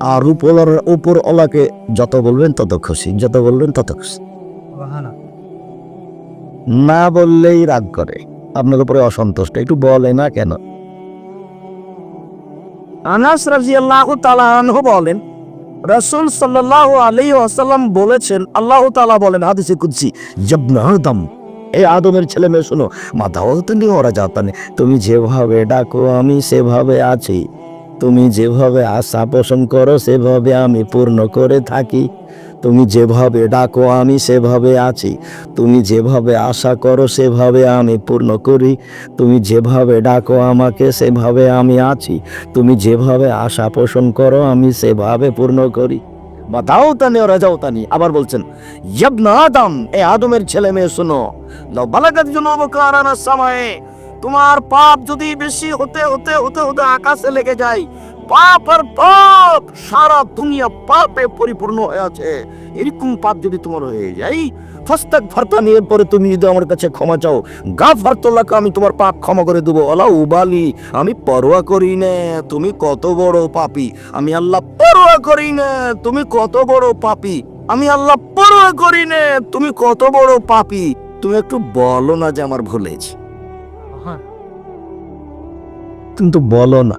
আর উপর উপর ওলাকে যত বলবেন তত খুশি যত বলবেন তত খুশি। না বললেই রাগ করে। আপনার উপরে অসন্তুষ্ট একটু বলে না কেন? আনাস রাজিয়াল্লাহু তাআলা আনহু বলেন রাসূল সাল্লাল্লাহু আলাইহি ওয়াসাল্লাম বলেছেন আল্লাহ তাআলা বলেন হাদিসে কুদসি জবনা আদম এই আদমের ছেলে মেয়ে শোনো মাথাও তো নিয়ে ওরা যাতা নেই তুমি যেভাবে ডাকো আমি সেভাবে আছি। তুমি যেভাবে আশা পোষণ করো, সেভাবে আমি পূর্ণ করে থাকি। তুমি যেভাবে ডাকো, আমি সেভাবে আছি। তুমি যেভাবে আশা করো, সেভাবে আমি পূর্ণ করি। তুমি যেভাবে ডাকো, আমাকে সেভাবে আমি আছি। তুমি যেভাবে আশা পোষণ করো, আমি সেভাবে পূর্ণ করি। বা দাও তানি ওরা যাও তানি আবার বলছেন, ইয়াবনা আদম, এ আদমের ছেলে মেয়ে শোনো বালাগাত জুনুবুকা আনানা সামায়ে। তোমার পাপ যদি বেশি হতে হতে হতে হতে আকাশে লেগে যায় পাপ আর পাপ সারা দুনিয়া পাপে পরিপূর্ণ হয়ে আছে। এরকম পাপ যদি তোমার হয়ে যায়, ফাস্তাক ফারতা নিয়ে পরে তুমি যদি আমার কাছে ক্ষমা চাও, গা ফারতলাকে আমি তোমার পাপ ক্ষমা করে দেবো। আলা উবালি আমি পরোয়া করি না, তুমি কত বড় পাপি। আমি আল্লাহ পরোয়া করি না, তুমি কত বড় পাপি। আমি আল্লাহ পরোয়া করি না, তুমি কত বড় পাপি। তুমি একটু বলো না যে আমার ভুলেছি কিন্তু বলো না।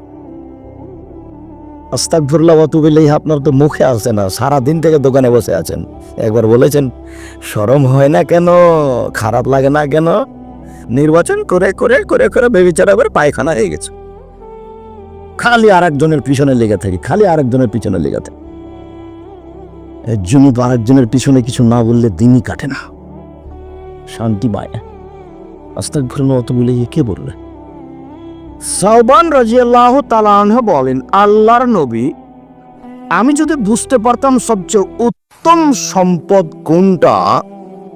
আস্তাকফিরুল্লাহ ওয়াতুবিল্লাহ আপনার তো মুখে আসে না সারা দিন থেকে দোকানে বসে আছেন। একবার বলেছেন শরম হয় না কেন? খারাপ লাগে না কেন? নির্বাচন করে করে করে করে বেবিচারা করে পায়খানা হয়ে গেছে। খালি আরেকজনের পিছনে লেগে থাকি, খালি আরেকজনের পিছনে লেগে থাকি। একজনই তো আরেকজনের পিছনে কিছু না বললে দিনই কাটে না। শান্তি পায় না। আস্তাকফিরুল্লাহ ওয়াতুবিল্লাহ কে বললে? সাউবান রাজিয়াল্লাহু তাআলা আনহু বলেন, আল্লাহর নবী, আমি যদি বুঝতে পারতাম সবচেয়ে উত্তম সম্পদ কোনটা,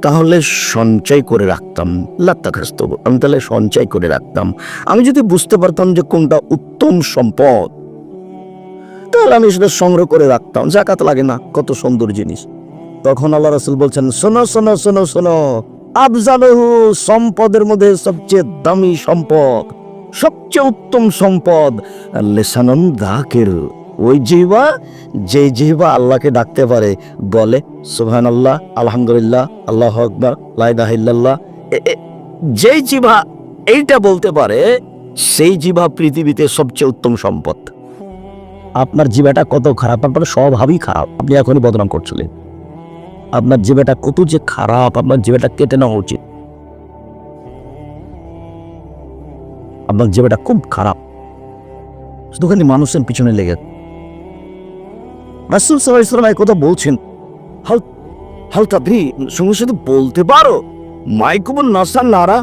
তাহলে সঞ্চয় করে রাখতাম। লাত্তাখাস্ত আমি তাহলে সঞ্চয় করে রাখতাম। আমি যদি বুঝতে পারতাম যে কোনটা উত্তম সম্পদ, তাহলে আমি সেটা সংগ্রহ করে রাখতাম। জাকাত লাগে না, কত সুন্দর জিনিস। তখন আল্লাহ রসুল বলছেন, শোনো শোনো শোনো শোনো, আফজালহু সম্পদের মধ্যে সবচেয়ে দামি সম্পদ সবচেয়ে উত্তম সম্পদ। লেসানন দাকের ওই জিহ্বা যে জিহ্বা আল্লাহকে ডাকতে পারে, বলে সুবহান আল্লাহ আলহামদুলিল্লাহ, আল্লাহ আকবর লাইদাহিল্লাহ যেই জিভা এইটা বলতে পারে, সেই জিভা পৃথিবীতে সবচেয়ে উত্তম সম্পদ। আপনার জিভাটা কত খারাপ? আপনার স্বভাবই খারাপ। আপনি এখনই বদনাম করছিলেন। আপনার জিভাটা কত যে খারাপ। আপনার জিভাটা কেটে নেওয়া উচিত। আপনার জিভাটা খুব খারাপ। শুধুখানি মানুষের পিছনে লেগে। রাসুল সাল্লাহ ইসলাম এই কথা বলছেন, হাল হাল তাবরি সঙ্গে সাথে বলতে পারো মাইকুবুল নাসার নারা,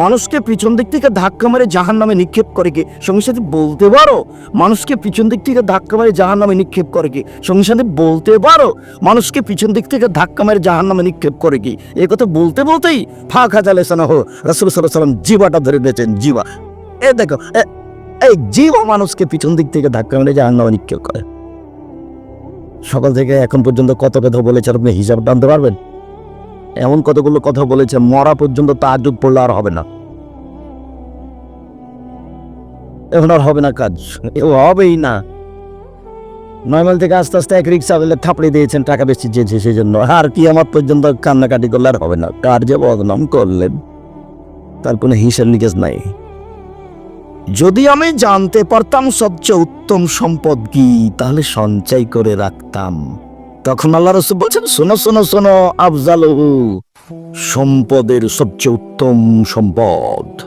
মানুষকে পিছন দিক থেকে ধাক্কা মেরে জাহান নামে নিক্ষেপ করে কি? সঙ্গে সাথে বলতে পারো, মানুষকে পিছন দিক থেকে ধাক্কা মেরে জাহান নামে নিক্ষেপ করে কি? সঙ্গে সাথে বলতে পারো, মানুষকে পিছন দিক থেকে ধাক্কা মেরে জাহান নামে নিক্ষেপ করে কি? এই কথা বলতে, বলতেই ফাঁকা চালেসানা হো রাসুল সাল্লাহ সাল্লাম জিবাটা ধরে দিয়েছেন জিবা এ দেখো এই জিবা মানুষকে পিছন দিক থেকে ধাক্কা মেরে করে। সকাল থেকে এখন পর্যন্ত কত কথা বলেছে আপনি হিসাব টানতে পারবেন? এমন কতগুলো কথা বলেছে, মরা পর্যন্ত তাজুদ পড়লে আর হবে না। এখন আর হবে না কাজ, এ হবেই না। নয় থেকে আস্তে আস্তে এক রিক্সা দিলে থাপড়ে দিয়েছেন টাকা বেশি চেয়েছে সেই জন্য। আর কি আমার পর্যন্ত কান্নাকাটি করলে আর হবে না। কার যে বদনাম করলেন, তার কোনো হিসাব নিকেশ নাই। যদি আমি জানতে পারতাম সবচেয়ে উত্তম সম্পদ কি, তাহলে সঞ্চয় করে রাখতাম। তখন আল্লাহ রসুল বলছেন, শোনো শোনো শোনো আফজাল সম্পদের সবচেয়ে উত্তম সম্পদ।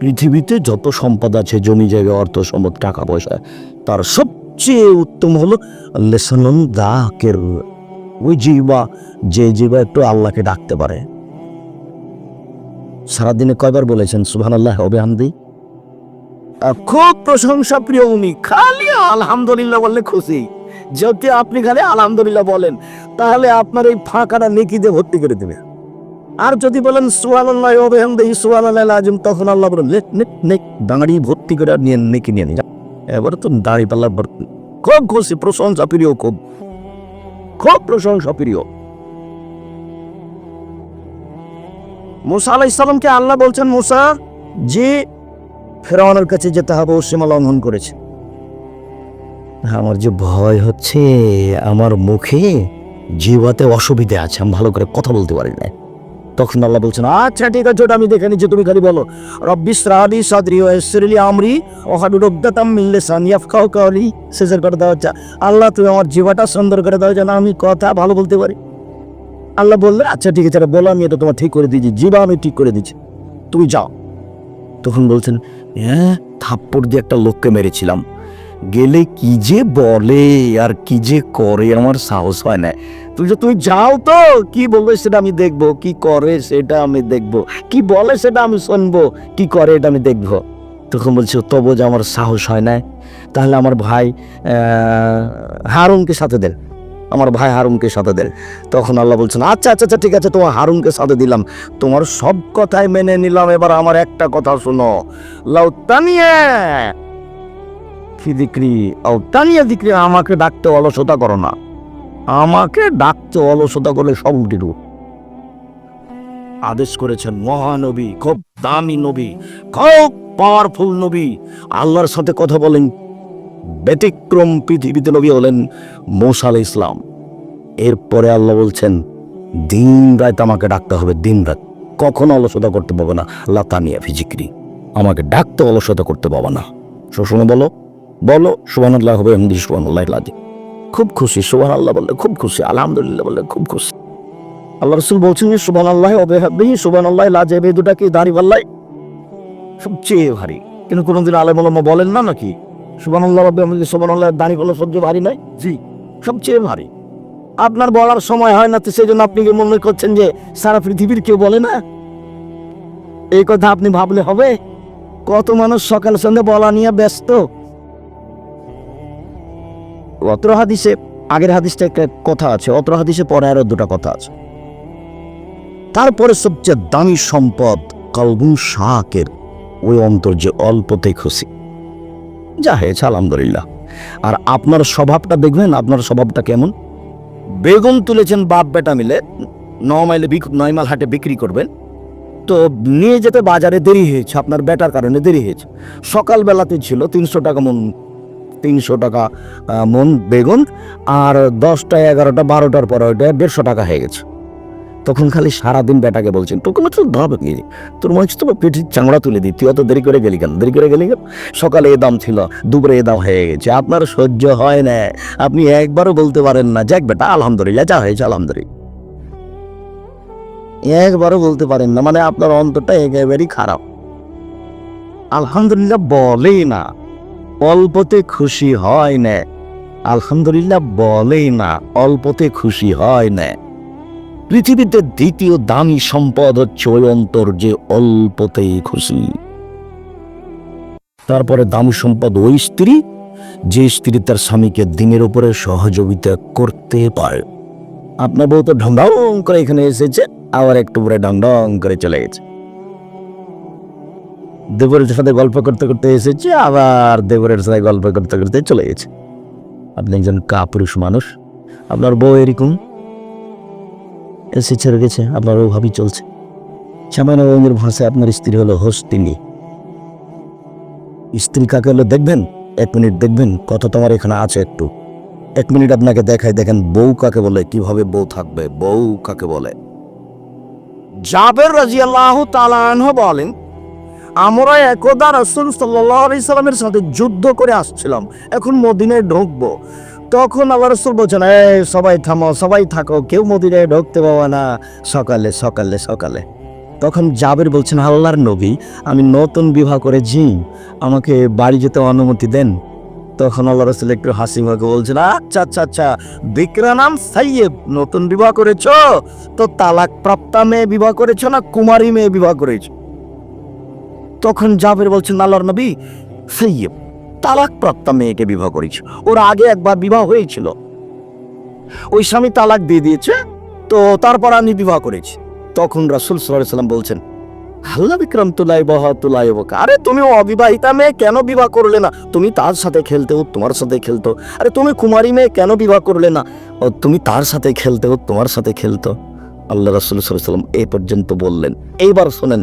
পৃথিবীতে যত সম্পদ আছে, জমি, জায়গা, অর্থ, সম্পদ, টাকা, পয়সা, তার সবচেয়ে উত্তম হলো লেসনন দাকের ওই জিবা যে জিবা একটু আল্লাহকে ডাকতে পারে। সারাদিনে কয়বার বলেছেন সুবহান আল্লাহ হবে হামদি? খুব প্রশংসা প্রিয় উনি। খালি আলহামদুলিল্লাহ বললে খুশি। যদি আপনি খালি আলহামদুলিল্লাহ বলেন, তাহলে আপনার এই ফাঁকাটা নেকি দিয়ে ভর্তি করে দেবে। আর যদি বলেন, সুবহানাল্লাহ ওয়া বিহামদিহি সুবহানাল্লাহিল আজম তখন আল্লাহ বলেন লেখ নেক নেক ভর্তি করে নিয়ে নেকি নিয়ে নিয়ে এবারে তো দাঁড়ি পাল্লা ভর্তি খুব খুশি, প্রশংসা প্রিয়, খুব। খুব প্রশংসা প্রিয়। মুসা আলাইহিস সালামকে আল্লাহ বলছেন, মুসা, যে ফেরাউনের কাছে যেতে হবে, ও সীমা লঙ্ঘন করেছে। আমার যে ভয় হচ্ছে, আমার মুখে জিওয়াতে অসুবিধা আছে, আমি ভালো করে কথা বলতে পারি না। তখন আল্লাহ বলছেন আচ্ছা ঠিক আছে, ওটা আমি দেখে নিচ্ছি, তুমি খালি বলো। রব্বিস রাহালি সাদরি ও এসরিলি আমরি ও হাডু রব্দাতাম মিললে সানিয়াফ খাও কাওলি। শেষের করে দেওয়া হচ্ছে আল্লাহ, তুমি আমার জিবাটা সুন্দর করে দাও, যেন আমি কথা ভালো বলতে পারি। আল্লাহ বললেন আচ্ছা ঠিক আছে বলো, আমি এটা তোমার ঠিক করে দিয়েছি জিবা আমি ঠিক করে দিচ্ছি তুমি যাও। তখন বলছেন হ্যাঁ থাপ্পড় দিয়ে একটা লোককে মেরেছিলাম। গেলে কি যে বলে আর কি যে করে, আমার সাহস হয় না। তুমি যে, তুই যাও তো, কি বলবে সেটা আমি দেখব, কি করে সেটা আমি দেখব, কি বলে সেটা আমি শুনব, কি করে এটা আমি দেখব। তখন বলছে, তবু যে আমার সাহস হয় না, তাহলে আমার ভাই হারুনকে সাথে দেন। আমার ভাই হারুনকে সাথে দেন। তখন আল্লাহ বলছেন আচ্ছা আচ্ছা আচ্ছা ঠিক আছে, তোমার হারুনকে সাথে দিলাম। তোমার সব কথাই মেনে নিলাম। এবার আমার একটা কথা শোনো। লাউতানিয়া কি দিক্রি তানিয়া দিক্রি, আমাকে ডাকতে অলসতা করো না। আমাকে ডাকতে অলসতা করলে সব উল্টিরু আদেশ করেছেন মহানবী, খুব দামি নবী, খুব পাওয়ারফুল নবী। আল্লাহর সাথে কথা বলেন ব্যতিক্রম পৃথিবীতে নবী হলেন মোসা আলাই ইসলাম এরপরে আল্লাহ বলছেন, দিন রাত আমাকে ডাকতে হবে, দিন রাত। কখনো অলসতা করতে পাবো না। লাতানিয়া ফিজিক্রি আমাকে ডাকতে অলসতা করতে পাবো না। শোষণে বলো বলো সুবান আল্লাহ হবে এমনি সুবান আল্লাহ খুব খুশি সুবান আল্লাহ বললে খুব খুশি, আলহামদুলিল্লাহ বললে খুব খুশি। আল্লাহ রসুল বলছেন যে সুবান আল্লাহ অবেহাবি সুবান আল্লাহ লাজে বে দুটা কি দাঁড়ি পাল্লাই সবচেয়ে ভারী। কিন্তু কোনোদিন আলমা বলেন না নাকি? সুবান আল্লাহ আমি সুবান দাঁড়ি পাল্লা সবচেয়ে ভারী নয়? জি। সবচেয়ে ভারী। আপনার বলার সময় হয় না তো সেই জন্য আপনি কি মনে করছেন যে সারা পৃথিবীর কেউ বলে না? এই কথা আপনি ভাবলে হবে। কত মানুষ সকাল সন্ধ্যে বলা নিয়ে ব্যস্ত। অত্র হাদিসে আগের হাদিসটা একটা কথা আছে অত্র হাদিসে পরে আরও দুটা কথা আছে। তারপরে সবচেয়ে দামি সম্পদ কলবুন শাকের ওই অন্তর যে অল্পতে খুশি। যা হয়েছে আলহামদুলিল্লাহ আর আপনার স্বভাবটা দেখবেন, আপনার স্বভাবটা কেমন? বেগুন তুলেছেন বাপ বেটা মিলে, ন মাইলে নয় মাইল হাটে বিক্রি করবেন। তো নিয়ে যেতে বাজারে দেরি হয়েছে, আপনার বেটার কারণে দেরি হয়েছে। সকালবেলাতে ছিল তিনশো টাকা মন, তিনশো টাকা মন বেগুন আর দশটা এগারোটা বারোটার পরে ওইটা দেড়শো টাকা হয়ে গেছে। তখন খালি সারাদিন বেটাকে বলছেন, তোকে তো ধরবে কি? তোর মনে হচ্ছে তোমার পেটির চাংড়া তুলে দিই। তুই অত দেরি করে গেলি কেন? দেরি করে গেলি কেন? সকালে এ দাম ছিল, দুপুরে এ দাম হয়ে গেছে। আপনার সহ্য হয় না। আপনি একবারও বলতে পারেন না, যাক বেটা, আলহামদুলিল্লাহ, যা হয়েছে, আলহামদুলিল্লাহ। একবারও বলতে পারেন না মানে আপনার অন্তরটা একেবারেই খারাপ। আলহামদুলিল্লাহ বলেই না। অল্পতে খুশি হয় না। আলহামদুলিল্লাহ বলেই না, অল্পতে খুশি হয় না। পৃথিবীতে দ্বিতীয় দামি সম্পদ হচ্ছে ওই অন্তর যে অল্পতেই খুশি। তারপরে দামি সম্পদ ওই স্ত্রী, যে স্ত্রী তার স্বামীকে দিনের উপরে সহযোগিতা করতে পারে। আপনার বউ তো ঢং করে এখানে এসেছে, আবার একটু পরে ঢং করে চলে গেছে। দেবরের সাথে গল্প করতে করতে এসেছে, আবার দেবরের সাথে গল্প করতে করতে চলে গেছে। আপনি একজন কাপুরুষ মানুষ, আপনার বউ এরকম। এসে ছেড়ে গেছে আপনার ওভাবেই চলছে। সামান্য ভাষায় আপনার স্ত্রী হলো হোস্তিনী স্ত্রী কাকে হলো দেখবেন? এক মিনিট দেখবেন কত তোমার এখানে আছে একটু। এক মিনিট আপনাকে দেখায় দেখেন বউ কাকে বলে, কীভাবে বউ থাকবে, বউ কাকে বলে। জাবের রাজিয়াল্লাহ তালাহ বলেন, আমরা একদা রসুল সাল্লামের সাথে যুদ্ধ করে আসছিলাম, এখন মদিনায় ঢুকবো। তখন আল্লাহ রসুল বলছেন, এই, সবাই থামো, সবাই থাকো, কেউ মদিনায় ঢুকতে পাবো না। সকালে সকালে সকালে। তখন জাবের বলছেন, আল্লাহর নবী, আমি নতুন বিবাহ করেছি, আমাকে বাড়ি যেতে অনুমতি দেন। তখন আল্লাহ রসুল একটু হাসি মুখে বলছেন আচ্ছা আচ্ছা আচ্ছা বিক্রা নাম সাইয়েব নতুন বিবাহ করেছ? তো তালাক প্রাপ্তা মেয়ে বিবাহ করেছ না কুমারী মেয়ে বিবাহ করেছ? তখন জাবের বলছেন, আল্লাহর নবী সৈয়ব তালাক প্রাপ্তা মেয়েকে বিবাহ করেছ। ওর আগে একবার বিবাহ হয়েছিল। ওই স্বামী তালাক দিয়ে দিয়েছে, তো তারপর আমি বিবাহ করেছি। তখন রাসুল সাল্লাম বলছেন, আল্লাহ বিক্রম তুলাই বহ তুলাই আরে তুমি অবিবাহিতা মেয়ে কেন বিবাহ করলে না? তুমি তার সাথে খেলতে ও তোমার সাথে খেলতো। আরে তুমি কুমারী মেয়ে কেন বিবাহ করলে না? ও, তুমি তার সাথে খেলতে ও তোমার সাথে খেলতো। আল্লাহ রাসুল সাল্লাম এই পর্যন্ত বললেন। এইবার শোনেন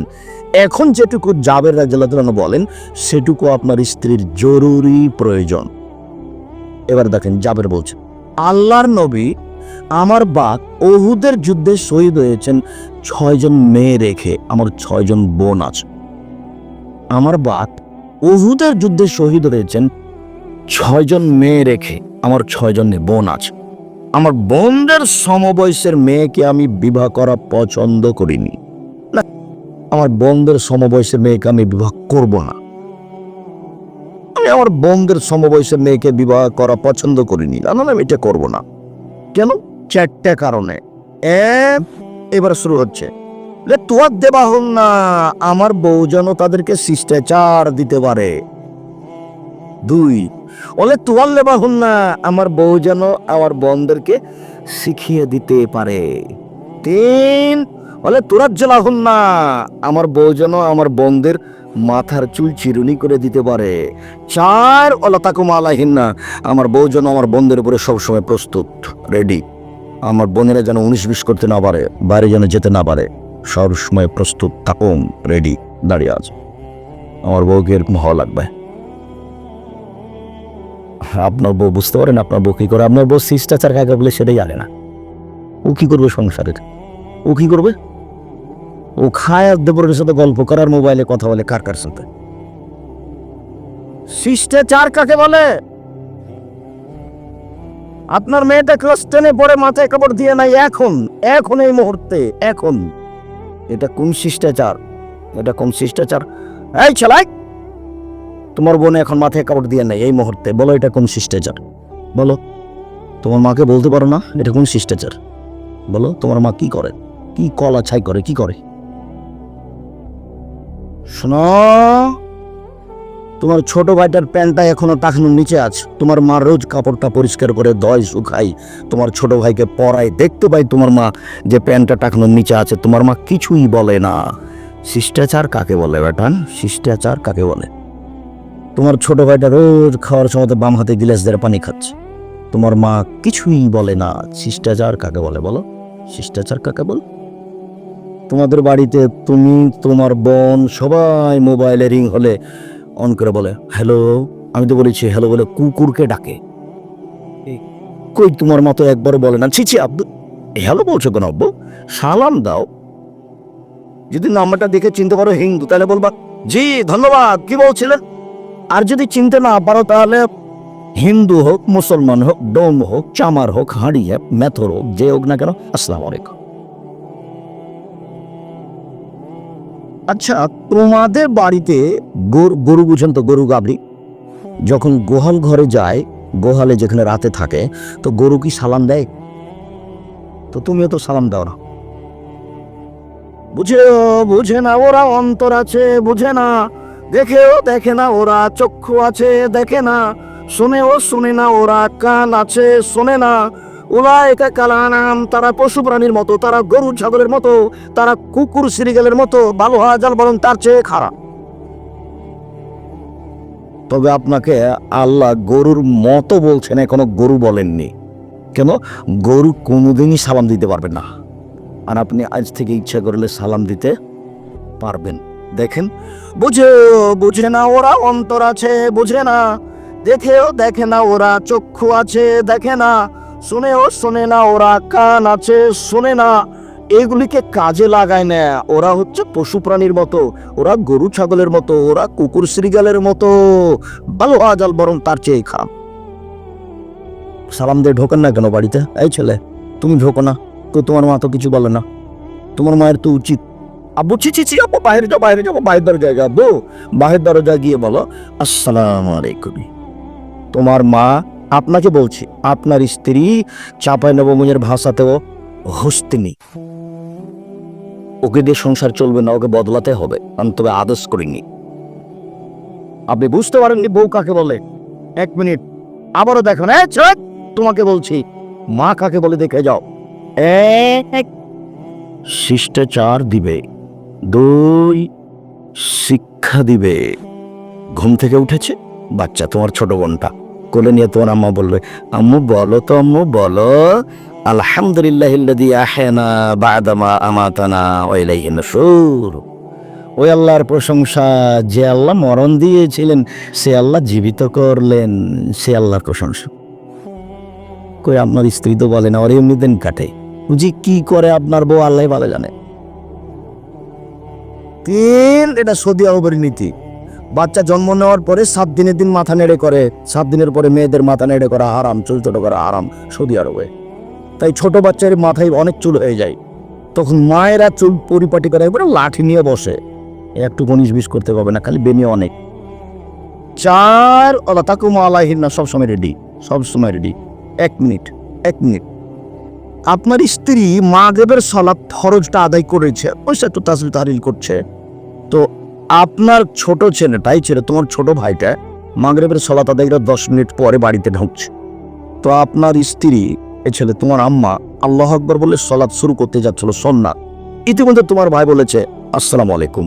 এখন যেটুকু জাবের রাজ্লাহ বলেন, সেটুকু আপনার স্ত্রীর জরুরি প্রয়োজন। এবার দেখেন, জাবের বলছে, আল্লাহর নবী আমার বাপ ওহুদের যুদ্ধে শহীদ হয়েছেন ছয়জন মেয়ে রেখে আমার ছয়জন বোন আছে। আমার বাপ ওহুদের যুদ্ধে শহীদ হয়েছেন ছয়জন মেয়ে রেখে আমার ছয়জন বোন আছে। আমার বোনদের সমবয়সের মেয়েকে আমি বিবাহ করা পছন্দ করিনি। আমার বোনদের সমবয়সের মেয়েকে আমি বিবাহ করব না। আমি আমার বোনদের সমবয়সের মেয়েকে বিবাহ করা পছন্দ করিনি। না না আমি এটা করব না। কেন? চারটে কারণে। এবার শুরু হচ্ছে। তোয়ার দেবা হল না, আমার বউ যেন তাদেরকে শিষ্টাচার দিতে পারে। দুই, ওলে তোয়ার লেবা হল না, আমার বউ যেন আমার বোনদেরকে শিখিয়ে দিতে পারে। তিন বলে, তোরা জেলা হল না। আমার বউ যেন আমার বোনদের মাথার চুল চিরুনি করে দিতে পারে। চার ওলা তাকু মালাহীন না আমার বউ যেন আমার বোনদের উপরে সবসময় প্রস্তুত রেডি আমার বোনেরা যেন উনিশ বিশ করতে না পারে, বাইরে যেন যেতে না পারে। সবসময় প্রস্তুত থাকুন রেডি দাঁড়িয়ে আছে। আমার বউকে এরকম হওয়া লাগবে? আপনার বউ বুঝতে পারেন আপনার বউ কি করে। আপনার বউ শিষ্টাচার কাকে বলে সেটাই জানে না। ও কি করবে সংসারের? ও কি করবে? ও খায় দেবরের সাথে গল্প করার মোবাইলে কথা বলে কার কার সাথে? শিষ্টাচার কাকে বলে? আপনার মেয়েটা ক্লাস টেনে পড়ে মাথায় কাপড় দিয়ে নাই, এখন এখন এই মুহূর্তে, এখন। এটা কোন শিষ্টাচার এটা কোন শিষ্টাচার এই ছেলাই তোমার বোন এখন মাথায় কাপড় দিয়ে নাই এই মুহূর্তে, বলো এটা কোন শিষ্টাচার বলো, তোমার মাকে বলতে পারো না, এটা কোন শিষ্টাচার বলো, তোমার মা কি করে? কি কলা ছাই করে, কি করে? শোনো, তোমার ছোট ভাইটার প্যান্টটা এখনও টাকানোর নিচে আছে। তোমার মা রোজ কাপড়টা পরিষ্কার করে দয় শুকাই। তোমার ছোট ভাইকে পরায় দেখতে পাই তোমার মা যে প্যান্টটা টাকানোর নিচে আছে। তোমার মা কিছুই বলে না। শিষ্টাচার কাকে বলে ব্যাটান? শিষ্টাচার কাকে বলে? তোমার ছোট ভাইটা রোজ খাওয়ার সময় বাম হাতে গিলাস দিয়ে পানি খাচ্ছে। তোমার মা কিছুই বলে না। শিষ্টাচার কাকে বলে বলো? শিষ্টাচার কাকে বল? তোমাদের বাড়িতে তুমি, তোমার বোন, সবাই মোবাইলে রিং হলে অন করে বলে, হ্যালো? আমি তো বলেছি, হ্যালো বলে কুকুরকে ডাকে। কই তোমার মতো একবার বলে না, ছি আব্দু হ্যালো বলছো কেন আব্বু? সালাম দাও। যদি নাম্বারটা দেখে চিনতে পারো হিন্দু, তাহলে বলবা, জি, ধন্যবাদ, কি বলছিলেন আর যদি চিনতে না পারো, তাহলে হিন্দু হোক, মুসলমান হোক, ডোম হোক, চামার হোক, হাঁড়ি হোক, মেথর হোক, যে হোক না কেন, আসসালাম আলাইকুম। আচ্ছা তোমাদের বাড়িতে গরু গরু বুঝেন তো, গরু গাবড়ি যখন গোহাল ঘরে যায়, গোহালে যেখানে রাতে থাকে, তো গরু কি সালাম দেয়? তো তুমিও তো সালাম দাও না। বুঝে বুঝে না, ওরা অন্তর আছে, বুঝে না। দেখেও দেখে না, ওরা চক্ষু আছে, দেখে না। শুনেও শুনে না, ওরা কান আছে, শোনে না। একা কালানাম, তারা পশু প্রাণীর মতো, তারা গরু ছাগলের মতো, তারা কুকুর সিরিগালের মতো ভালো হাজাল বরং তার চেয়ে খারাপ। তবে আপনাকে আল্লাহ গরুর মতো বলছেন, এখনও গরু বলেননি। কেন? গরু কোনোদিনই সালাম দিতে পারবে না। আর আপনি আজ থেকে ইচ্ছা করলে সালাম দিতে পারবেন। দেখেন, বুঝে বুঝে না ওরা অন্তর আছে, বুঝে না। দেখেও দেখে না ওরা চক্ষু আছে, দেখে না শুনেও শোনে না ওরা, কান আছে শোনে না। এগুলিকে কাজে লাগায় না ওরা হচ্ছে পশু প্রাণীর মতো, ওরা গরু ছাগলের মতো, ওরা কুকুর শ্রীগালের মতো। ভালো আজাল বরং তার চেয়ে খাম সালাম দিয়ে ঢোকেন না কেন বাড়িতে? এই ছেলে, তুমি ঢোকো না। তো তোমার মা তো কিছু বলে না। তোমার মায়ের তো উচিত। আব্বু, ছি ছি ছি, আব্বু বাইরে যাও বাইরে যাব বাইরের দরজায় আব্বু। বাহির দরজায় গিয়ে বলো, আসসালাম আলাইকুম। তোমার মা আপনাকে বলছি, আপনার স্ত্রী চাপাই নবমুনের ভাষাতেও হস্তিনী। ওকে দিয়ে সংসার চলবে না, ওকে বদলাতে হবে, আমি তবে আদেশ করিনি। আপনি বুঝতে পারেননি বউ কাকে বলে। এক মিনিট, আবারও দেখো না তোমাকে বলছি, মা কাকে বলে দেখে যাও। শিষ্টাচার দিবে। দুই, শিক্ষা দিবে। ঘুম থেকে উঠেছে, বাচ্চা তোমার ছোট বোনটা। কোলে নিয়ে তোমার আম্মা বলবে, আম্মু বলো তো, আম্মু বলো, আলহামদুলিল্লাহ আহেনা বাদামা আমাতানা ওয়াইলাইহি নুশুর ওই আল্লাহর প্রশংসা, যে আল্লাহ মরণ দিয়েছিলেন, সে আল্লাহ জীবিত করলেন, সে আল্লাহর প্রশংসা। কই আপনার স্ত্রী তো বলে না, ওর দিন কাটে। বুঝি কি করে আপনার বউ আল্লাহ ভালো জানে। তিন, এটা সৌদি আরবের নীতি। বাচ্চা জন্ম নেওয়ার পরে সাত দিনের দিন মাথা নেড়ে করে, সাত দিনের পরে মেয়েদের মাথা নেড়ে করা আরাম চুল ছোট করা আরাম সৌদি আরবে। তাই ছোট বাচ্চার মাথায় অনেক চুল হয়ে যায়। তখন মায়েরা চুল পরিপাটি করে একবারে লাঠি নিয়ে বসে। একটু গণিস বিষ করতে পারবে না, খালি বেনি অনেক। চার ওলা তাকুমা আলাহিন না সবসময় রেডি সবসময় রেডি এক মিনিট এক মিনিট। আপনার স্ত্রী মাগরেবের সলাপ খরচটা আদায় করেছে ওইসা একটু তাসরি তাহরিল করছে। তো আপনার ছোট ছেলেটাই ছেলে তোমার ছোট ভাইটা, মাগরেবের সলাত আদায় করে দশ মিনিট পরে বাড়িতে ঢুকছে। তো আপনার স্ত্রী এ ছেলে তোমার আম্মা, আল্লাহ আকবর বলে সলাৎ শুরু করতে যাচ্ছিল সন্না ইতিমধ্যে তোমার ভাই বলেছে, আসসালামু আলাইকুম।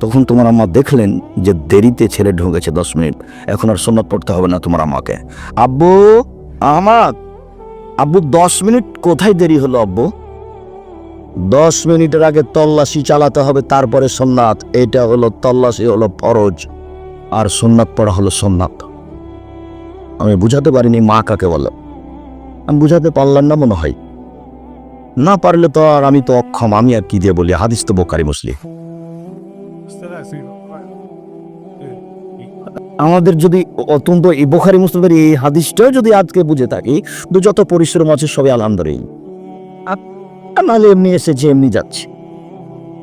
তখন তোমার আম্মা দেখলেন যে দেরিতে ছেলে ঢুকেছে দশ মিনিট। এখন আর সন্ন্যত পড়তে হবে না তোমার আম্মাকে। আব্বু আমার আব্বু দশ মিনিট কোথায় দেরি হলো আব্বু? দশ মিনিটের আগে তল্লাশি চালাতে হবে, তারপরে সোননাথ। এটা হলো তল্লাশি, হলো ফরজ। আর সোননাথ পড়া হলো সোননাথ। আমি বুঝাতে পারিনি মা কাকে বলে। আমি বুঝাতে পারলাম না মনে হয়। না পারলে তো আর আমি তো অক্ষম, আমি আর কি দিয়ে বলি? হাদিস তো বোকারি মুসলিম। আমাদের যদি অত্যন্ত এই বোখারি, মুসলিমের এই হাদিসটাও যদি আজকে বুঝে থাকি যত পরিশ্রম আছে সবাই আলহামদুলিল্লাহ। নাহলে এমনি এসেছে এমনি যাচ্ছে।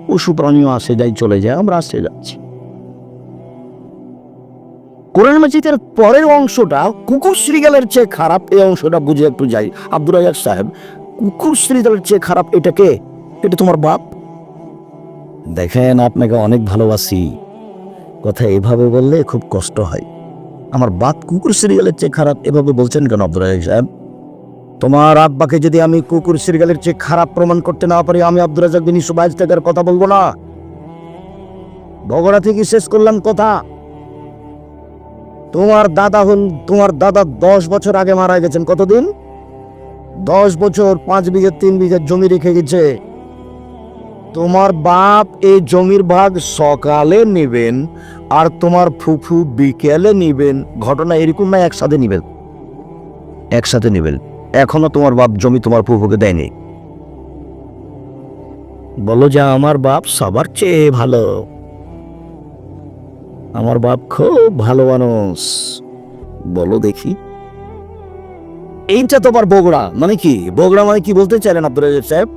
পশু প্রাণীও আসে যায় চলে যায়, আমরা আসে যাচ্ছি। কোরআন মাজিদের পরের অংশটা, কুকুর শ্রীগালের চেয়ে খারাপ, এই অংশটা বুঝে একটু যাই। আব্দুর রাজাক সাহেব, কুকুর শ্রীগালের চেয়ে খারাপ এটা কে? এটা তোমার বাপ? দেখেন, আপনাকে অনেক ভালোবাসি। কথা এভাবে বললে খুব কষ্ট হয়। আমার বাপ কুকুর সিরিয়ালের চেয়ে খারাপ, এভাবে বলছেন কেন আব্দুল রাজাক সাহেব? তোমার আব্বাকে যদি আমি কুকুর সিরিয়ালের চেয়ে খারাপ প্রমাণ করতে না পারি, আমি আব্দুল রাজাক বিন সুবাইজ থেকে কথা বলব না। বগড়া থেকে শেষ করলাম কথা। তোমার দাদা হন, তোমার দাদা দশ বছর আগে মারা গেছেন। কতদিন? দশ বছর, পাঁচ বিঘে, তিন বিঘে জমি রেখে গেছে। তোমার বাপ এই জমির ভাগ সকালে নেবেন আর তোমার ফুফু বিকেলে নিবেন। ঘটনা এরকম না, একসাথে নিবেন। একসাথে নিবেন। এখনও তোমার বাপ জমি তোমার ফুফুকে দেয়নি। বলো যে আমার বাপ সবার চেয়ে ভালো। আমার বাপ খুব ভালো মানুষ। বলো দেখি। এইটা তোমার বগুড়া মানে কি? বগুড়া মানে কি বলতে চাইলেন আব্দুল সাহেব?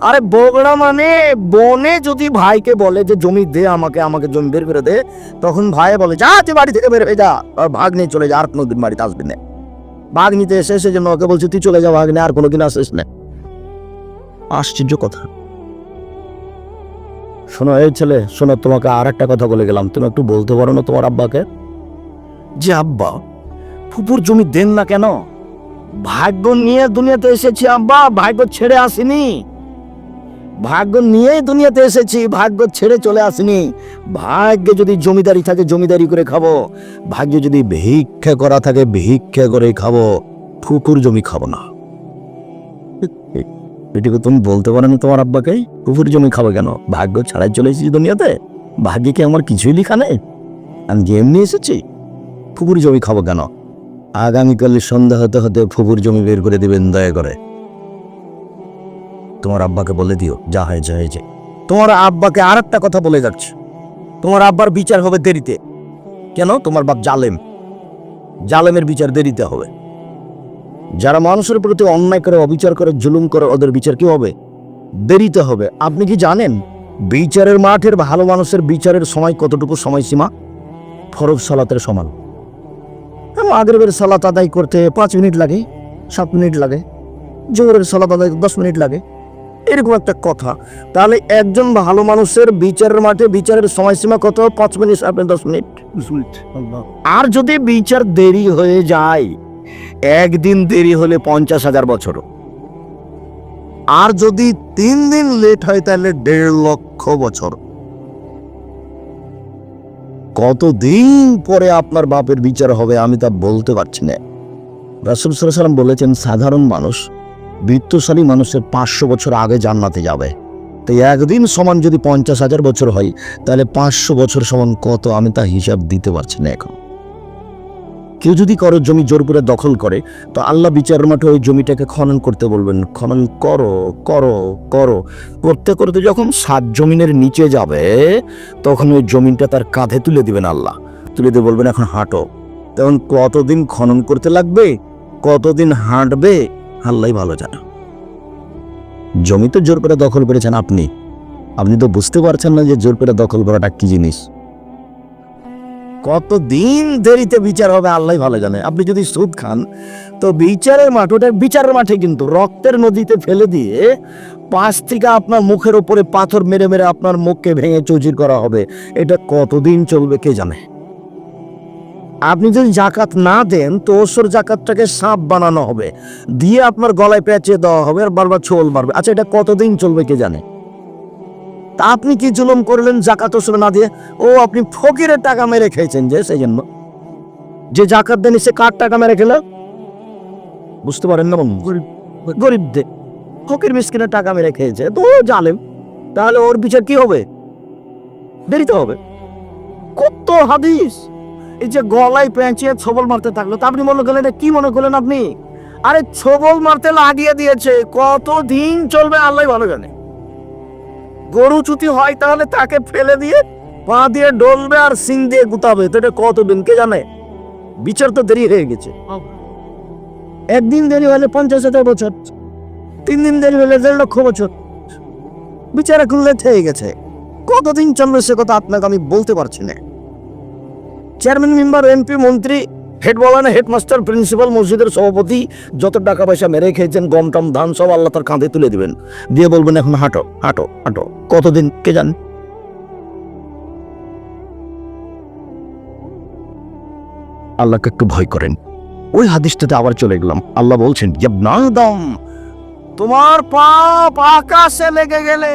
আরে বগুড়া মানে বনে যদি ভাইকে বলে যে জমি দে আমাকে আমাকে জমি বের করে দে, তখন ভাই বলে, যা, তুই বাড়ি থেকে বের হয়ে যা। আর ভাগ নিয়ে চলে যা, আর কোনোদিন বাড়িতে আসবি না। ভাগ নিতে এসে সে জন্য ওকে বলছে, তুই চলে যা ভাগ আর আর কোনোদিন আসিস না। আশ্চর্য কথা। শোনো, এই ছেলে, শোনো, তোমাকে আর একটা কথা বলে গেলাম। তুমি একটু বলতে পারো না তোমার আব্বাকে? যে আব্বা, ফুপুর জমি দেন না কেন? ভাগ্য নিয়ে দুনিয়াতে এসেছি আব্বা, ভাগ্য ছেড়ে আসিনি। ভাগ্য নিয়েই দুনিয়াতে এসেছি, ভাগ্য ছেড়ে চলে আসিনি। ভাগ্যে যদি জমিদারি থাকে, জমিদারি করে খাব। ভাগ্যে যদি ভিক্ষা করা থাকে, ভিক্ষা করে খাব। ফুকুর জমি খাব না। এটুকু তুমি বলতে পারো না তোমার আব্বাকে? ফুকুর জমি খাব কেন? ভাগ্য ছাড়াই চলে এসেছি দুনিয়াতে? ভাগ্যে কি আমার কিছুই লেখা নেই? আমি যে এমনি এসেছি ফুকুর জমি খাব কেন? আগামীকাল সন্ধ্যা হতে হতে ফুপুর জমি বের করে দিবেন দয়া করে। তোমার আব্বাকে বলে দিও, যা হয়েছে হয়েছে। তোমার আব্বাকে আর একটা কথা বলে যাচ্ছে। তোমার আব্বার বিচার হবে দেরিতে। কেন? তোমার বাপ জালেম। জালেমের বিচার দেরিতে হবে। যারা মানুষের প্রতি অন্যায় করে, অবিচার করে, জুলুম করে, ওদের বিচার কি হবে? দেরিতে হবে। আপনি কি জানেন, বিচারের মাঠের ভালো মানুষের বিচারের সময় কতটুকু সময়সীমা? ফরজ সালাতের সমান। আগের সালাত আদায় করতে পাঁচ মিনিট লাগে, সাত মিনিট লাগে? জোহরের সালাত আদায় দশ মিনিট লাগে? এরকম একটা কথা। তাহলে একজন ভালো মানুষের বিচারের মাঠে বিচারের সময়সীমা কত? পাঁচ মিনিট মিনিট। দশ মিনিট আর যদি বিচার দেরি হয়ে যায় একদিন দেরি হলে পঞ্চাশ হাজার বছর আর যদি তিন দিন লেট হয় তাহলে দেড় লক্ষ বছর। কতদিন পরে আপনার বাপের বিচার হবে আমি তা বলতে পারছি না। রাসুল সাল্লাম বলেছেন সাধারণ মানুষ বৃত্তশালী মানুষের পাঁচশো বছর আগে জান্নাতে যাবে। তো একদিন সমান যদি পঞ্চাশ হাজার বছর হয়, তাহলে পাঁচশো বছর সমান কত আমি তা হিসাব দিতে পারছি না এখন। কেউ যদি করো জমি জোর করে দখল করে, তো আল্লাহ বিচার মাঠে ওই জমিটাকে খনন করতে বলবেন, খনন করো করো করো। করতে করতে যখন সাত জমিনের নিচে যাবে, তখন ওই জমিনটা তার কাঁধে তুলে দিবেন আল্লাহ। তুলে দিয়ে বলবেন, এখন হাঁটো। তখন কতদিন খনন করতে লাগবে? কতদিন হাঁটবে? আল্লাহ ভালো জানে। জমি তো জোর করে দখল করেছেন আপনি। আপনি তো বুঝতে পারছেন না যে জোর করে দখল করাটা কি জিনিস। কতদিন দেরিতে বিচার হবে আল্লাহ ভালো জানে। আপনি যদি সুদ খান, তো বিচারের মাঠ ওটা বিচারের মাঠে কিন্তু রক্তের নদীতে ফেলে দিয়ে পাশ থেকে আপনার মুখের ওপরে পাথর মেরে মেরে আপনার মুখকে ভেঙে চৌচির করা হবে। এটা কতদিন চলবে কে জানে? আপনি যদি জাকাত না দেন তো ওসর জাকাতটাকে সাপ বানানো হবে। দিয়ে আপনার গলায় পেঁচিয়ে দেওয়া হবে আর বারবার ছোল মারবে। আচ্ছা এটা কতদিন চলবে কে জানে? তা আপনি কি জুলুম করলেন জাকাত ওসর না দিয়ে? ও আপনি ফকিরের টাকা মেরে খেয়েছেন যে সেই জন্য যে জাকাত দেন সে কার টাকা মেরে খেলো? বুঝতে পারেন না? গরিবদের। ফকির মিসকিনের টাকা মেরে খেয়েছে তো ও জালেম। তাহলে ওর বিচার কি হবে? দেরিতে হবে। কত হাদিস! এই যে গলায় পেঁচিয়ে ছবল মারতে থাকল, তা আপনি মনে করলেন কি মনে করলেন আপনি? আরে, ছবল মারতে লাগিয়ে দিয়েছে কত দিন চলবে আল্লাহ ভালো জানে। গরু চুতি হয় তাহলে তাকে ফেলে দিয়ে পা দিয়ে ডলবে আর সিং দিয়ে গুতাবে, তো এটা কতদিন, কে জানে? বিচার তো দেরি হয়ে গেছে। একদিন দেরি হলে পঞ্চাশ হাজার বছর, তিন দিন দেরি হলে দেড় লক্ষ বছর। বিচার এখন লেট হয়ে গেছে। কতদিন চলবে সে কথা আপনাকে আমি বলতে পারছি না। চেয়ারম্যান মেম্বার এমপি মন্ত্রী হেড বলানা হেডমাস্টার প্রিন্সিপাল মসজিদের সভাপতি, যত টাকা পয়সা মেরে খেয়েছেন, গম টম, ধান সব আল্লাহ তার কাঁধে তুলে দিবেন। দিয়ে বলবেন এখন হাঁটো হাঁটো হাঁটো। কতদিন, কে জান? আল্লাহকে একটু ভয় করেন। ওই হাদিসটাতে আবার চলে গেলাম। আল্লাহ বলছেন তোমার পাপ আকাশে লেগে গেলে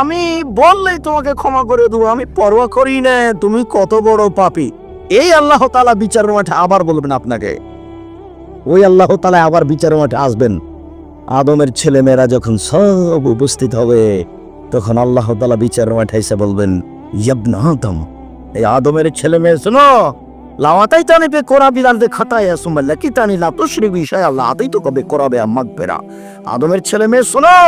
আমি বললেই তোমাকে ক্ষমা করে দেবো, আমি পরোয়া করি না, তুমি কত বড় পাপি। এই আল্লাহ তালা বিচারের মাঠে আবার বলবেন আপনাকে। ওই আল্লাহ তালা আবার বিচারের মাঠে আসবেন। আদমের ছেলে মেয়েরা যখন সব উপস্থিত হবে, তখন আল্লাহ তালা বিচারের মাঠে এসে বলবেন, ইয়াবনা আদম, এই আদমের ছেলে মেয়ে শোনো লাওয়াতাই তানি পে কোরা বিলাল দে খাতায় সুমাল্লা কি তানি লা তুশরি বিষয় আল্লাহ আদাই তো কবে করাবে আমাক পেরা আদমের ছেলে মেয়ে, শোনো,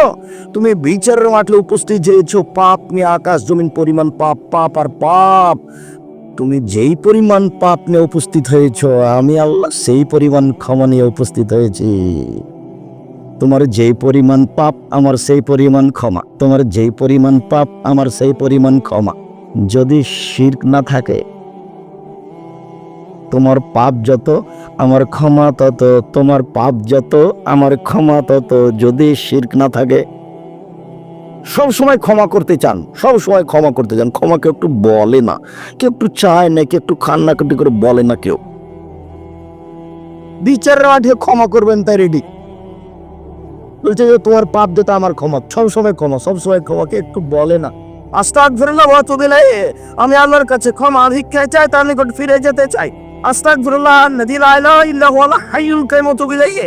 তুমি বিচারের মাঠে উপস্থিত হয়েছো পাপ নিয়ে আকাশ জমিন পরিমাণ পাপ পাপ আর পাপ। তুমি যেই পরিমাণ পাপ নিয়ে উপস্থিত হয়েছ, আমি আল্লাহ সেই পরিমাণ ক্ষমা নিয়ে উপস্থিত হয়েছি। তোমার যেই পরিমাণ পাপ, আমার সেই পরিমাণ ক্ষমা। তোমার যেই পরিমাণ পাপ, আমার সেই পরিমাণ ক্ষমা। যদি শির্ক না থাকে তোমার পাপ যত, আমার ক্ষমা তত, তোমার পাপ যত, আমার ক্ষমা তত, যদি শির্ক না থাকে। সব সময় ক্ষমা করতে চান, সব সময় ক্ষমা করতে চান, ক্ষমা কেউ একটু বলে না, কেউ একটু চায় না, কেউ একটু কান্নাকাটি করে বলে না কেউ। বিচারের মাঠে ক্ষমা করবেন, তাই রেডি বলছে যে তোমার পাপ যেটা আমার ক্ষমা। সব সময় ক্ষমা, সব সময় ক্ষমা কে একটু বলে না। আস্তাক ফিরল্লাহ ওয়া তুবিলাই আমি আল্লাহর কাছে ক্ষমা ভিক্ষায় চাই, তার নিকট ফিরে যেতে চাই। আস্তাক ফিরল্লাহ নদী লা ইলাহা ইল্লা হুয়াল হাইয়ুল কাইয়ুম তুবিলাই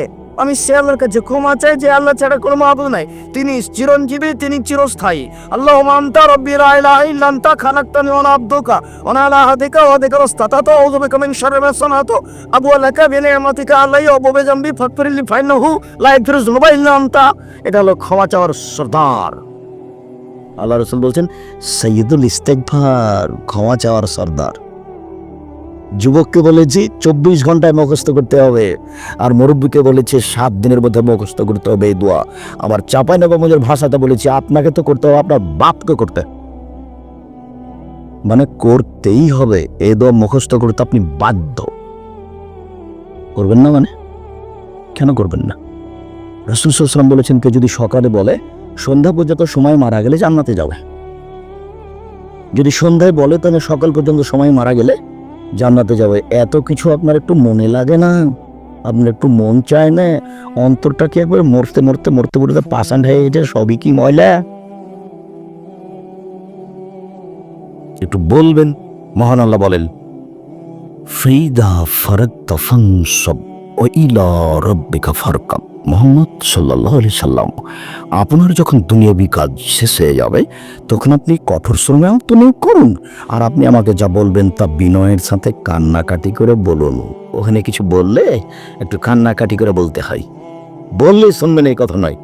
আমি সে আল্লাহর কাছে ক্ষমা চাই যে আল্লাহ ছাড়া কোনো মাহবুব নাই। তিনি চিরঞ্জীবী, তিনি চিরস্থায়ী। আল্লাহ আনতা রব্বি লা ইলাহা ইল্লা আনতা খালাকতানি ওয়া আবদুকা ওয়া আলা আহদিকা ওয়া আদিকা রাস্তাতাতু আউযু বিকা মিন শাররি মা সানাতু। আবু লাকা বিনিআমাতিকা আলাইহি ওয়া বিবে জামবি ফাগফিরলি ফাইন্নাহু লা ইয়াগফিরু যুনুবা ইল্লা এটা হলো ক্ষমা চাওয়ার সর্দার। আল্লাহ রসুল বলছেন, সৈয়দুল ইস্তেকভার ক্ষমা চাওয়ার সর্দার। যুবককে বলেছি চব্বিশ ঘন্টায় মুখস্থ করতে হবে। আর মুরব্বীকে বলেছে সাত দিনের মধ্যে মুখস্থ করতে হবে এই দোয়া। আবার চাপাই নবামজের ভাষাতে বলেছি, আপনাকে তো করতে হবে, আপনার বাপকে করতে মানে করতেই হবে এই দোয়া মুখস্থ করতে আপনি বাধ্য। করবেন না মানে? কেন করবেন না? রসুল সাল্লাম বলেছেন, কেউ যদি সকালে বলে, সন্ধ্যা পর্যন্ত সময় মারা গেলে জান্নাতে যাবে। যদি সন্ধ্যায় বলে, তাহলে সকাল পর্যন্ত সময় মারা গেলে জান্নাতে যাবে। এত কিছু আপনার একটু মনে লাগে না? আপনার একটু মন চায় না? অন্তরটা কি একবার মরতে মরতে মরতে মরতে পাশান হয়ে গেছে, সবই কি ময়লা? একটু বলবেন, মহান আল্লাহ বলেন ফ্রিদা ফারাক তফান সব ও ইলা রব্বিকা ফারকাম মোহাম্মদ সাল্লাহ আলি সাল্লাম, আপনার যখন দুনিয়াবি কাজ শেষ হয়ে যাবে, তখন আপনি কঠোর শ্রমে তো করুন, আর আপনি আমাকে যা বলবেন তা বিনয়ের সাথে কান্নাকাটি করে বলুন। ওখানে কিছু বললে একটু কান্নাকাটি করে বলতে হয়। বললে শুনবেন এই কথা নয়।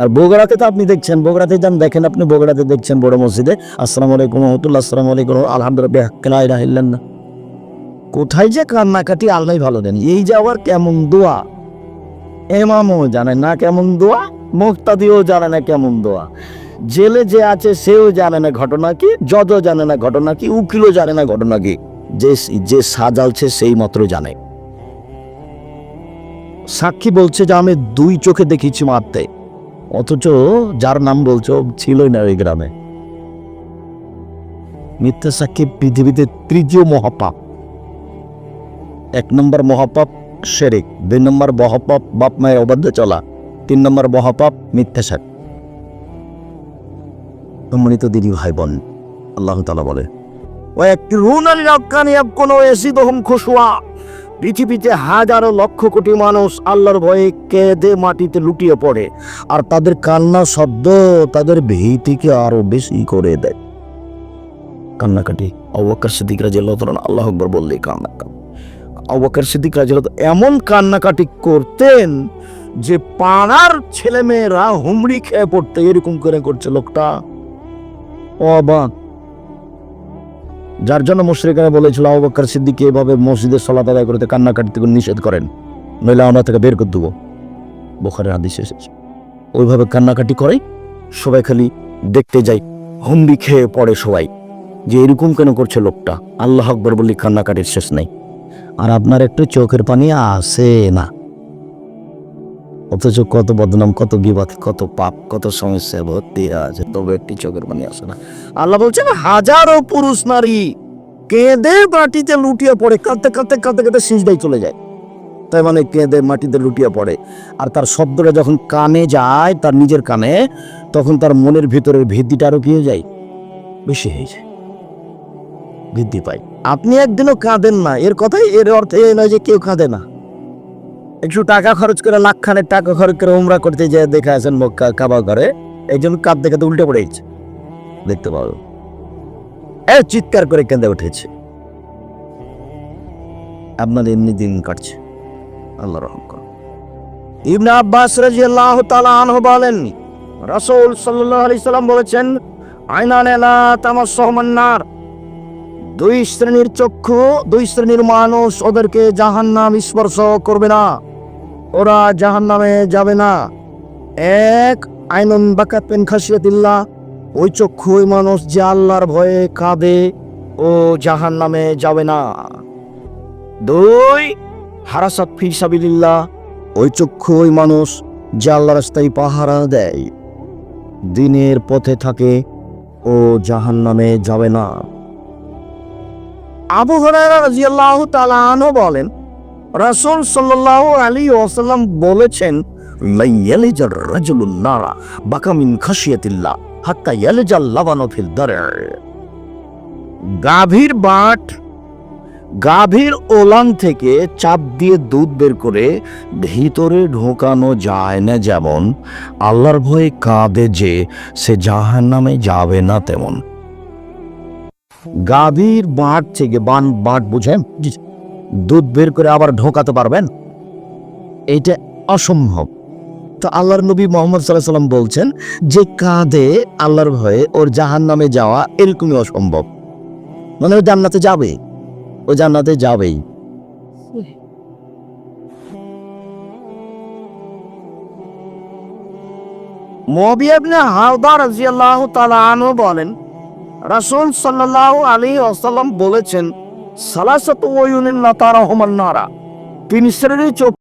আর বগুড়াতে তো আপনি দেখছেন, বগুড়াতে যান, দেখেন আপনি বগুড়াতে দেখছেন বড় মসজিদে, আসসালামু আলাইকুম রহমতুল্লাহ, আসসালামু আলাইকুম আলহামদুলিল্লাহ কোথায় যে কান্নাকাটি আল্লাহ ভালো দেন এই যে আবার কেমন দোয়া। এমামও জানে না কেমন দোয়া, মুক্তাদিও জানে না কেমন দোয়া। জেলে যে আছে সেও জানে না ঘটনা কি জজ জানে না ঘটনা কি, উকিলও জানে না ঘটনা কি। যে যে সাজালছে সেই মাত্র জানে। সাক্ষী বলছে যে আমি দুই চোখে দেখেছি মারতে। অথচ যার নাম বলছো ছিলই না ওই গ্রামে। মিথ্যা সাক্ষী পৃথিবীতে তৃতীয় মহাপাপ। এক নম্বর মহাপাপ শেরিক, দুই নম্বর বহপপ, বাপ মায়ের অবাধ্য চলা, তিন নম্বর বহপপ মিথ্যাসার সম্মানিত দিদি ভাই বোন আল্লাহ তালা বলে, ও একটি রুনাল রক্ষানিয়াব কোনো এসি দহম খসুয়া পৃথিবীতে হাজারো লক্ষ কোটি মানুষ আল্লাহর ভয়ে কেঁদে মাটিতে লুটিয়ে পড়ে, আর তাদের কান্না শব্দ তাদের ভীতিকে আরও বেশি করে দেয়। কান্নাকাটি অবকাশ দিকরা যে লতরণ আল্লাহ আকবর বললেই কান্না অবাক্কার সিদ্দিক রাজি এমন কান্নাকাটি করতেন যে পাড়ার ছেলেমেয়েরা হুমড়ি খেয়ে পড়তে এরকম করে করছে লোকটা। অবাক। যার জন্য মুশরিকারা বলেছিল অবাক্কার সিদ্দিক এভাবে মসজিদের সলাত আদায় করতে কান্নাকাটি থেকে নিষেধ করেন, নইলে আমরা থেকে বের করে দেবো। বোখারের আদেশ এসেছে। ওইভাবে কান্নাকাটি করে, সবাই খালি দেখতে যাই হুমড়ি খেয়ে পড়ে সবাই, যে এরকম কেন করছে লোকটা? আল্লাহ আকবর বললি কান্নাকাটির শেষ নেই। আর আপনার একটু চোখের পানি আসে না। অথচ কত বদনাম, কত বিবাদ, কত পাপ, কত সমস্যা ভর্তি আছে তবে একটি চোখের পানি আসে না। আল্লাহ বলছেন, হাজারো পুরুষ নারী কেঁদে মাটিতে লুটিয়ে পড়ে, কাঁদতে কাঁদতে কাঁদতে কাঁদতে সিজদাই চলে যায়। তাই মানে কেঁদে মাটিতে লুটিয়ে পড়ে। আর তার শব্দটা যখন কানে যায়, তার নিজের কানে, তখন তার মনের ভিতরের ভিত্তিটা আরও কি হয়ে যায়? বেশি হয়ে যায়। বৃদ্ধি পায়। আপনি একদিনও কাঁদেন না। এর কথাই, এর অর্থ এই নয় যে কেউ কাঁদে না। একটু টাকা খরচ করে লাখ খানের টাকা খরচ করে উমরা করতে যায় দেখে আছেন মক্কা কাবা ঘরে। এই জন্য কাঁদতে কাঁদতে উল্টে পড়েছে দেখতে পাবো এ চিৎকার করে কেঁদে উঠেছে। আপনার এমনি দিন কাটছে। আল্লাহ রহম করুন। ইবনে আব্বাস রাদিয়াল্লাহু তাআলা আনহু বলেন রাসূল সাল্লাল্লাহু আলাইহি সাল্লাম বলেছেন, আইনানে লা তামাসসাহুমান নার দুই শ্রেণির চক্ষু, দুই শ্রেণির মানুষ ওদেরকে জাহান্নাম স্পর্শ করবে না। ওরা জাহান্নামে যাবে না। এক, আইনুন বাকাত পেন খাসিয়াতিল্লাহ ওই চক্ষু ওই মানুষ যে আল্লাহর ভয়ে কাঁদে ও জাহান্নামে যাবে না। দুই, হারাসাত ফি সাবিলিল্লাহ। ওই চক্ষু ওই মানুষ যে আল্লাহ রাস্তায় পাহারা দেয়। দিনের পথে থাকে ও জাহান নামে যাবে না। আবু রাদিয়াল্লাহু তাআলা বলেন, রাসূল সাল্লাল্লাহু আলাইহি ওয়াসাল্লাম বলেছেন গাভীর বাট, গাভীর ওলান থেকে চাপ দিয়ে দুধ বের করে ভিতরে ঢোকানো যায় না যেমন, আল্লাহর ভয়ে কাঁদে যে, সে জাহান নামে যাবে না তেমন। গাভীর বাঁট থেকে বান বাঁট বুঝেন দুধ বের করে আবার ঢোকাতে পারবেন। এটা অসম্ভব। তো আল্লাহর নবী মোহাম্মদ সাল্লাহ সাল্লাম বলছেন, যে কাঁধে আল্লাহর ভয়ে ওর জাহান নামে যাওয়া এরকমই অসম্ভব। মানে ও জান্নাতে যাবে ও জান্নাতে যাবেই। মুয়াবিয়া ইবনে হাওদা রাদিয়াল্লাহু তাআলা বলেন রাসূল সাল্লাহ আলী আসালাম বলেছেন সালাসত ওয়ুনিন নাতারা হোমান নারা। তিন শ্রেণির চোখ